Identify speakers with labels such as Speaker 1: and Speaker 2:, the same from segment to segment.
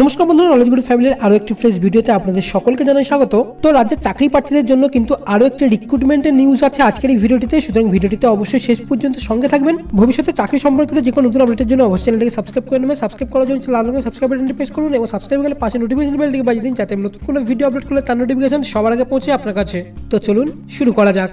Speaker 1: নমস্কার বন্ধুরা knowledge good ফ্যামিলির আরও একটি ফ্রেশ ভিডিওতে আপনাদের সকলকে জানাই স্বাগত। তো রাজ্যের চাকরি প্রার্থীদের জন্য কিন্তু আরও একটি রিক্রুটমেন্টের নিউজ আছে আজকের এই ভিডিওটিতে সুতরাং ভিডিওটিতে অবশ্যই শেষ পর্যন্ত সঙ্গে থাকবেন। ভবিষ্যতে চাকরি সম্পর্কিত যে কোনো নতুন আপডেটের জন্য অবশ্যই চ্যানেলটিকে সাবস্ক্রাইব করে নেবেন। সাবস্ক্রাইব করার জন্য লাল রঙের সাবস্ক্রাইব বাটনটি প্রেস করুন এবং সাবস্ক্রাইব গেলে পাশে নোটিফিকেশন বেলটিকে বাজিয়ে দিন, যাতে নতুন কোনো ভিডিও আপলোড করলে তার নোটিফিকেশন সবার আগে পৌঁছে আপনার কাছে। তো চলুন শুরু করা যাক।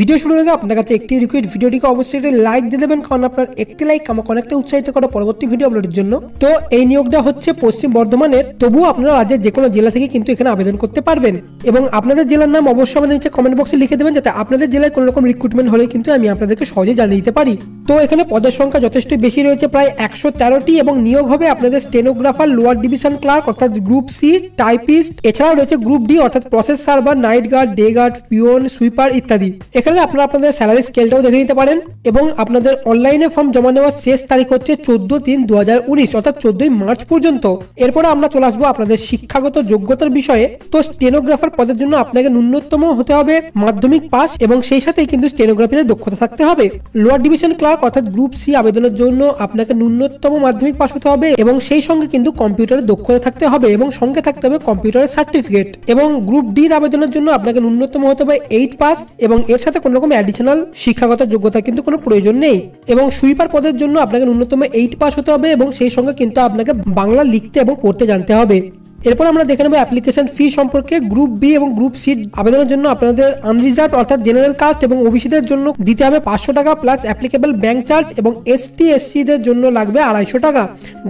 Speaker 1: ভিডিও শুরু হয়ে আপনার কাছে একটি রিকোয়েস্ট ভিডিওটিকে অবশ্যই একটি লাইক দিয়ে দেবেন, কারণ আপনার একটি লাইক আমাকে অনেকটা উৎসাহিত করে পরবর্তী ভিডিও আপলোডের জন্য। তো এই নিয়োগটা হচ্ছে পশ্চিম বর্ধমানের, তবুও আপনারা রাজ্যের যে কোনো জেলা থেকে কিন্তু এখানে আবেদন করতে পারবেন। এবং আপনাদের জেলার নাম অবশ্যই আমাদের নিচে কমেন্ট বক্সে লিখে দেবেন, যাতে আপনাদের জেলায় কোনো রকম রিক্রুটমেন্ট হলে কিন্তু আমি আপনাদেরকে সহজে জানিয়ে দিতে পারি। তো এখানে পদের সংখ্যা যথেষ্ট বেশি রয়েছে, প্রায় একশো তেরোটি, এবং নিয়োগ হবে আপনাদের স্টেনোগ্রাফার লোয়ার ডিভিশন ক্লার্ক অর্থাৎ গ্রুপ সি টাইপিস্ট এছাড়াও রয়েছে গ্রুপ ডি অর্থাৎ process server night guard day guard peon sweeper ইত্যাদি। এখানে আপনারা আপনাদের স্যালারি স্কেলটাও দেখে নিতে পারেন এবং আপনাদের অনলাইনে ফর্ম জমা নেওয়ার শেষ তারিখ হচ্ছে চোদ্দ তিন দু হাজার উনিশ, অর্থাৎ চোদ্দই মার্চ পর্যন্ত। এরপরে আমরা চলে আসব আপনাদের শিক্ষাগত যোগ্যতার বিষয়ে। তো স্টেনোগ্রাফার পদের জন্য আপনাকে ন্যূনতম হতে হবে মাধ্যমিক পাস এবং সেই সাথেই কিন্তু স্টেনোগ্রাফিতে দক্ষতা থাকতে হবে। লোয়ার ডিভিশন ক্লার্ক অর্থাৎ গ্রুপ সি আবেদনের জন্য আপনাকে ন্যূনতম মাধ্যমিক পাস হতে হবে এবং সেই সঙ্গে কিন্তু কম্পিউটারের দক্ষতা থাকতে হবে এবং সঙ্গে থাকতে হবে কম্পিউটারের সার্টিফিকেট এবং গ্রুপ ডির আবেদনের জন্য আপনাকে ন্যূনতম হতে হবে এইট পাস এবং এর সাথে কোনো রকম অ্যাডিশনাল শিক্ষাগত যোগ্যতা কিন্তু কোনো প্রয়োজন নেই। এবং সুইপার পদের জন্য আপনাকে ন্যূনতম এইট পাস হতে হবে এবং সেই সঙ্গে কিন্তু আপনাকে বাংলা লিখতে এবং পড়তে জানতে হবে। এরপর আমরা দেখে নেব অ্যাপ্লিকেশন ফি সম্পর্কে গ্রুপ বি এবং গ্রুপ সি আবেদনের জন্য আপনাদের আনরিজার্ভ অর্থাৎ জেনারেল কাস্ট এবং ওবিসিদের জন্য দিতে হবে পাঁচশো টাকা প্লাস অ্যাপ্লিকেবল ব্যাংক চার্জ এবং এস এসটি এসসিদের জন্য লাগবে আড়াইশো টাকা।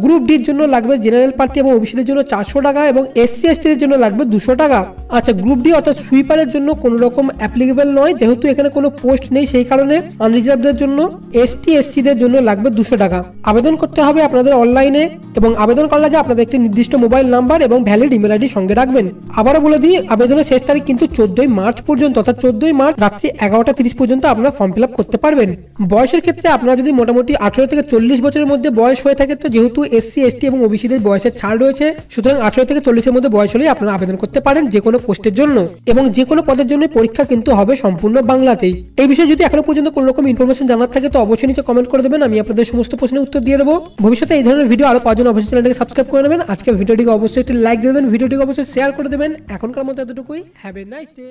Speaker 1: গ্রুপ ডির জন্য লাগবে জেনারেল পার্টি এবং ওবিসিদের জন্য চারশো টাকা এবং এসসি এসটিদের জন্য লাগবে দুশো টাকা। আচ্ছা গ্রুপ ডি অর্থাৎ সুইপারের জন্য কোনো রকম অ্যাপ্লিকেবল নয়, যেহেতু এখানে কোনো পোস্ট নেই সেই কারণে আনরিজার্ভদের জন্য এসটি এসসিদের জন্য লাগবে দুশো টাকা। আবেদন করতে হবে আপনাদের অনলাইনে এবং আবেদন করার আগে আপনাদের একটি নির্দিষ্ট মোবাইল নাম্বার এবং ভ্যালিড ইমেল আইডি সঙ্গে রাখবেন। আবারও বলে দিই, আবেদনের শেষ তারিখ কিন্তু চোদ্দই মার্চ পর্যন্ত, অর্থাৎ চোদ্দই মার্চ রাত্রি এগারোটা তিরিশ পর্যন্ত আপনারা ফর্ম ফিল করতে পারবেন। বয়সের ক্ষেত্রে আপনারা যদি মোটামুটি আঠেরো থেকে চল্লিশ বছরের মধ্যে বয়স হয়ে থাকে, তো যেহেতু এসসি এসটি এবং ওবিসিদের বয়সের ছাড় রয়েছে, সুতরাং আঠেরো থেকে চল্লিশের মধ্যে বয়স হলেই আপনারা আবেদন করতে পারেন যে কোনো পোস্টের জন্য। এবং যে কোনো পদের জন্য পরীক্ষা কিন্তু হবে সম্পূর্ণ বাংলাতেই। এই বিষয়ে যদি এখনও পর্যন্ত কোনো রকম ইনফরমেশন জানার থাকে, তো অবশ্যই নিচে কমেন্ট করে দেবেন, আমি আপনাদের সমস্ত প্রশ্নের উত্তর দিয়ে দেবো। ভবিষ্যতে এই ধরনের ভিডিও আরও পাঁচজন অবশ্যই চ্যানেলটিকে সাবস্ক্রাইব করে নেবেন। আজকে ভিডিওটিকে অবশ্যই একটি লাইক দেবেন, ভিডিওটিকে অবশ্যই শেয়ার করে দেবেন। এখনকার মতো এতটুকুই। Have a nice day